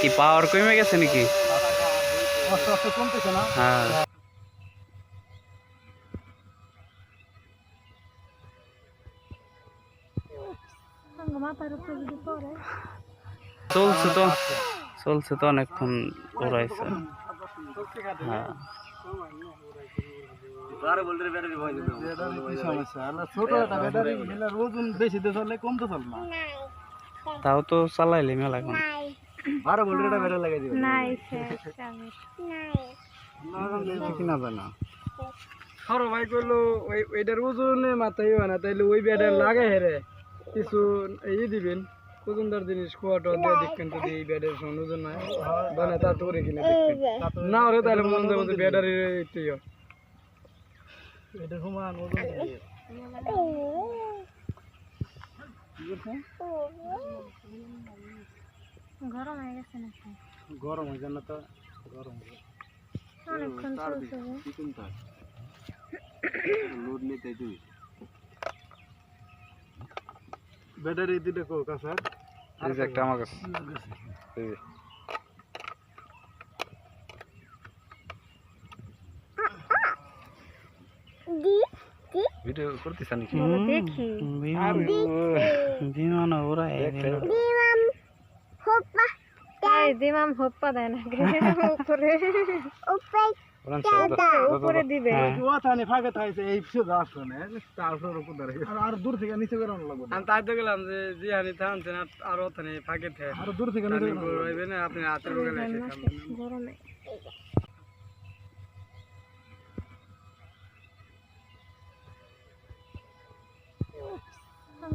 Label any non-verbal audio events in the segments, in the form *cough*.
কি পাওয়ার কমে গেছে নাকি আস্তে আস্তে কমতেছে না হ্যাঁ মাথার উপরে যদি পড়ে চলছে তো চলছে তো অনেকক্ষণ উড়াইছে হ্যাঁ ব্যাটারি কি সমস্যা? আল্লাহ ছোট একটা ব্যাটারি নিলে ওজন বেশি দিয়ে চললে কম তো চলবে না। তাও তো চালাইলে মেলা এখন বারো ভোল্টের একটা ব্যাটারি লাগাই নাই কিনা না। সরো ভাই কইলো ওই ওইটার ওজনে মাথায় হয় না তাইলে ওই ব্যাটারি হেরে। কিছু এই দিবেন ওজনদার জিনিস খোয়াটা দিয়ে দেখবেন যদি এই ব্যাটারির সঙ্গে ওজন নাই বানা তা তোরে কিনে দেখবেন। না হলে তাহলে মন যাবে ব্যাটারির একটু এটা সমান ওজন গরম হয়ে গেছে নাকি? গরম হয়ে যায় না তো গরম অনেকক্ষণ চলছে লোড নিতে তুই ব্যাটারি দিলে কো এই যে একটা আমার কাছে এই যে। ভিডিও করতেছ নাকি? দেখি। বিমান বিমান ওরা এই দিমাম হপ্পা দেয় না *laughs* উপরে। উপরে দিবে। ওখানে ফাঁকে থাকছে এই শুধু আসনে। তারপর উপর ধরে। আর দূর থেকে নিচে করে লাগবে আমি তাই তো গেলাম যে জি হানি থামছেন আর ওখানে ফাঁকে থাকে আর দূর থেকে নিচে না আপনি হাতের গরমে।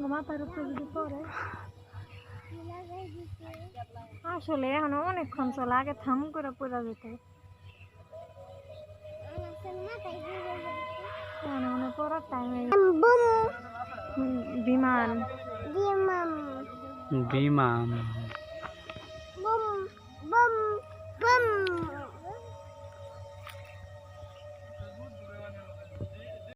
যদি আসলে এখন অনেকক্ষণ চলে আগে থাম করে পড়া যেত। পড়ার বিমান। বিমান।